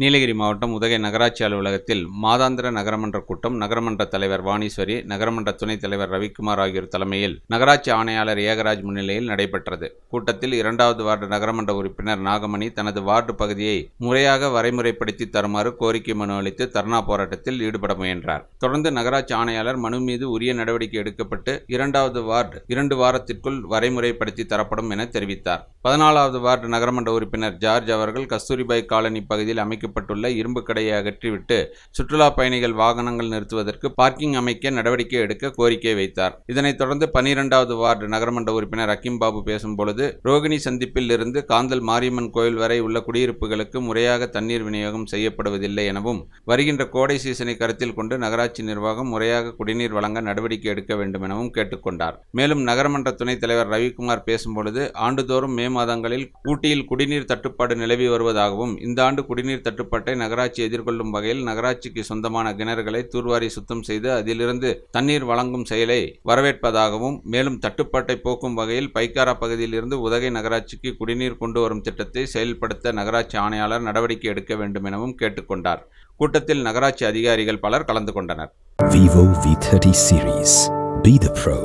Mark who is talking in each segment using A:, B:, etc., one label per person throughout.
A: நீலகிரி மாவட்டம் உதகை நகராட்சி அலுவலகத்தில் மாதாந்திர நகரமன்ற கூட்டம் நகரமன்ற தலைவர் வாணீஸ்வரி நகரமன்ற துணைத் தலைவர் ரவிக்குமார் ஆகியோர் தலைமையில் நகராட்சி ஆணையாளர் ஏகராஜ் முன்னிலையில் நடைபெற்றது. கூட்டத்தில் இரண்டாவது வார்டு நகரமன்ற உறுப்பினர் நாகமணி தனது வார்டு பகுதியை முறையாக வரைமுறைப்படுத்தி தருமாறு கோரிக்கை மனு அளித்து தர்ணா போராட்டத்தில் ஈடுபட முயன்றார். தொடர்ந்து நகராட்சி ஆணையாளர் மனு மீது உரிய நடவடிக்கை எடுக்கப்பட்டு இரண்டாவது வார்டு இரண்டு வாரத்திற்குள் வரைமுறைப்படுத்தி தரப்படும் என தெரிவித்தார். பதினாலாவது வார்டு நகரமன்ற உறுப்பினர் ஜார்ஜ் அவர்கள் கஸ்தூரிபாய் காலனி பகுதியில் அமைக்க அமைக்கப்பட்டுள்ள இரும்பு கடையை அகற்றிவிட்டு சுற்றுலா பயணிகள் வாகனங்கள் நிறுத்துவதற்கு பார்க்கிங் அமைக்க நடவடிக்கை எடுக்க கோரிக்கை வைத்தார். இதனைத் தொடர்ந்து பனிரெண்டாவது வார்டு நகரமன்ற உறுப்பினர் அக்கிம் பாபு பேசும்பொழுது ரோகிணி சந்திப்பில் இருந்து காந்தல் மாரியம்மன் கோயில் வரை உள்ள குடியிருப்புகளுக்கு முறையாக தண்ணீர் விநியோகம் செய்யப்படுவதில்லை எனவும் வருகின்ற கோடை சீசனை கருத்தில் கொண்டு நகராட்சி நிர்வாகம் முறையாக குடிநீர் வழங்க நடவடிக்கை எடுக்க வேண்டும் எனவும் கேட்டுக்கொண்டார். மேலும் நகரமன்ற துணைத் தலைவர் ரவிக்குமார் பேசும்பொழுது ஆண்டுதோறும் மே மாதங்களில் ஊட்டியில் குடிநீர் தட்டுப்பாடு நிலவி வருவதாகவும் இந்த ஆண்டு குடிநீர் தட்டுப்பாட்டை நகராட்சி எதிர்கொள்ளும் வகையில் நகராட்சிக்கு சொந்தமான கிணறுகளை தூர்வாரி சுத்தம் செய்து அதிலிருந்து தண்ணீர் வழங்கும் செயலை வரவேற்பதாகவும் மேலும் தட்டுப்பாட்டை போக்கும் வகையில் பைக்காரா பகுதியில் இருந்து உதகை நகராட்சிக்கு குடிநீர் கொண்டு வரும் திட்டத்தை செயல்படுத்த நகராட்சி ஆணையாளர் நடவடிக்கை எடுக்க வேண்டும் எனவும் கேட்டுக்கொண்டார். கூட்டத்தில் நகராட்சி அதிகாரிகள் பலர் கலந்து கொண்டனர்.
B: Vivo V30 series. Be the pro.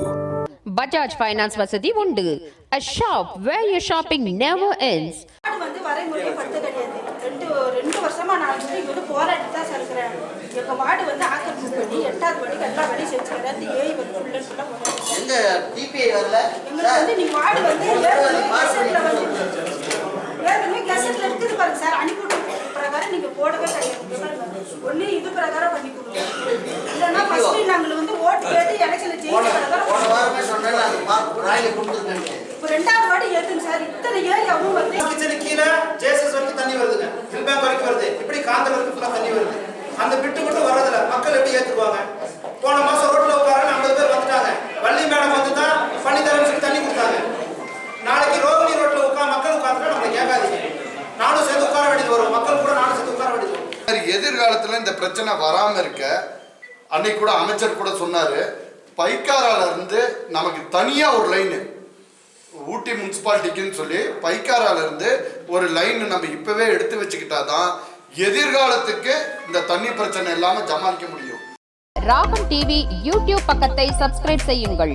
C: Bajaj finance வசதி உண்டு. A shop where your shopping never ends.
D: ரெண்டு வருஷமா நான் வந்து இங்கே போராடி தான் சார் இருக்கிறேன் எங்கள் வார்டு வந்து ஆக்கிரமிப்பு பண்ணி எட்டாவது வழிக்கு எல்லா வழியும் செஞ்சு கிடையாது ஏஐ வந்து ஃபுல்லாக போராடி
E: எங்க டிபிஐ வரல?
D: எங்களுக்கு வந்து நீ வார்டு வந்து ஏற்கனவே கெசட்டில் வந்து ஏற்கனவே கெசட்டில் இருக்குது பாருங்க சார். அனுப்பிவிட்டு பிரகாரம் நீங்கள் போடவே கிடையாது. ஒன்று இது பிரகாரம் பண்ணி கொடுங்க. இல்லைன்னா ஃபஸ்ட்டு நாங்கள் வந்து ஓட்டு கேட்டு எலெக்ஷனில் ஜெயிச்ச பிரகாரம்
E: போன வாரமே சொன்னேன் அது பார்த்து ராயில கொடுத்துருக்கேன்
D: இப்போ ரெண்டாவது வார்டு ஏற்றுங்க சார். இத்தனை ஏரியாவும் வந்து
F: கீழே
G: எதிர்காலத்தில் இந்த பிரச்சனை வராம இருக்க அன்னைக்கு கூட அமைச்சர் கூட சொன்னாரு பைக்காரால இருந்து நமக்கு தனியாக ஒரு லைன் ஊட்டி முனிசிபாலிட்டிக்குன்னு சொல்லி பைக்காரால இருந்து ஒரு லைன் நம்ம இப்பவே எடுத்து வச்சுக்கிட்டாதான் எதிர்காலத்துக்கு இந்த தண்ணி பிரச்சனை இல்லாமல் சமாளிக்க முடியும்.
C: ராகம் டிவி யூடியூப் பக்கத்தை சப்ஸ்கிரைப் செய்யுங்கள்.